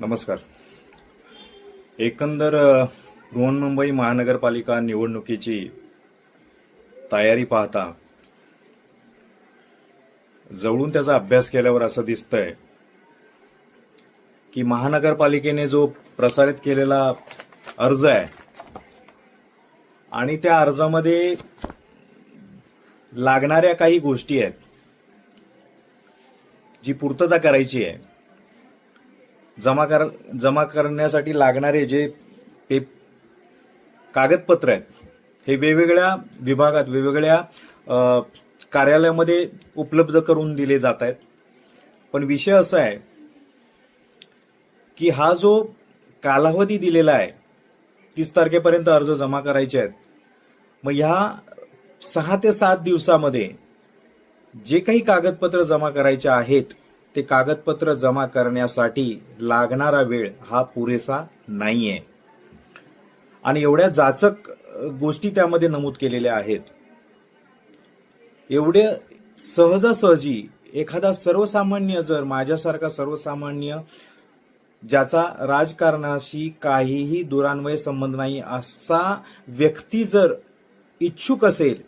नमस्कार. एकंदर बृहन्मुंबई महानगरपालिका निवडणुकीची तयारी पाहता जवळून त्याचा अभ्यास केल्यावर असं दिसतंय की महानगरपालिकेने जो प्रसारित केलेला अर्ज आहे आणि त्या अर्जामध्ये लागणाऱ्या काही गोष्टी आहेत जी पूर्तता करायची आहे जमा कर जमा करण्यासाठी लागणारे जे पे कागदपत्र आहेत हे वेगवेगळ्या विभागात वेगवेगळ्या कार्यालयामध्ये उपलब्ध करून दिले जात आहेत. पण विषय असा आहे की हा जो कालावधी दिलेला आहे तीस तारखेपर्यंत अर्ज जमा करायचे आहेत मग ह्या सहा ते सात दिवसामध्ये जे काही कागदपत्र जमा करायचे आहेत ते कागदपत्र जमा करण्यासाठी लागणारा वेळ हा पुरेसा नाहीये. आणि एवढ्या जाचक गोष्टी त्यामध्ये नमूद केलेल्या आहेत. एवढे सहजासहजी एखादा सर्वसामान्य जर माझ्यासारखा सर्वसामान्य ज्याचा राजकारणाशी काहीही दुरान्वय संबंध नाही असा व्यक्ती जर इच्छुक असेल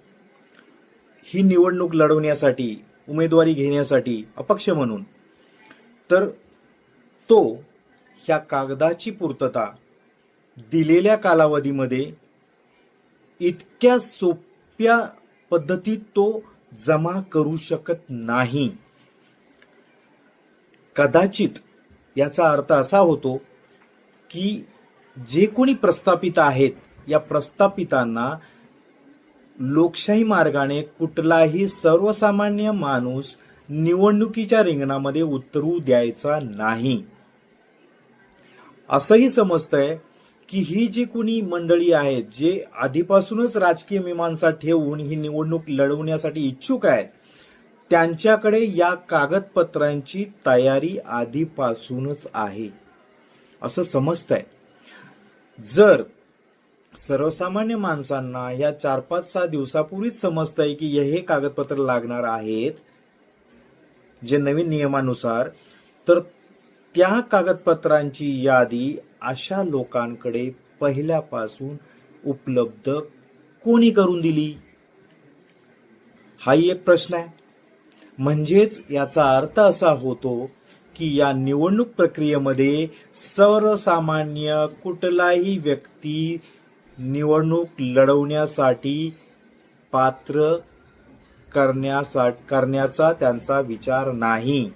ही निवडणूक लढवण्यासाठी उमेदवारी घेण्यासाठी अपक्ष म्हणून तर तो ह्या कागदाची पूर्तता दिलेल्या कालावधीमध्ये इतक्या सोप्या पद्धतीत तो जमा करू शकत नाही. कदाचित याचा अर्थ असा होतो की जे कोणी प्रस्थापित आहेत या प्रस्थापितांना लोकशाही मार्गाने कुठलाही सर्वसामान्य माणूस निवडणुकीच्या रिंगणामध्ये उतरू द्यायचा नाही. असंही समजतंय की ही जी कुणी मंडळी आहेत जे आधीपासूनच राजकीय मीमांसा ठेवून ही निवडणूक लढवण्यासाठी इच्छुक आहेत त्यांच्याकडे या कागदपत्रांची तयारी आधीपासूनच आहे. असं समजतंय. जर सर्वसामान्य माणसांना या चार पाच सहा दिवसापूर्वीच समजतंय की हे कागदपत्र लागणार आहेत जे नवीन नियमानुसार तर त्या कागदपत्रांची यादी अशा लोकांकडे पहिल्यापासून उपलब्ध कोणी करून दिली? हाही एक प्रश्न आहे. म्हणजेच याचा अर्थ असा होतो की या निवडणूक प्रक्रियेमध्ये सर्वसामान्य कुठलाही व्यक्ती निवडणूक लढवण्यासाठी पात्र करण्यासा करण्याचा त्यांचा विचार नाही.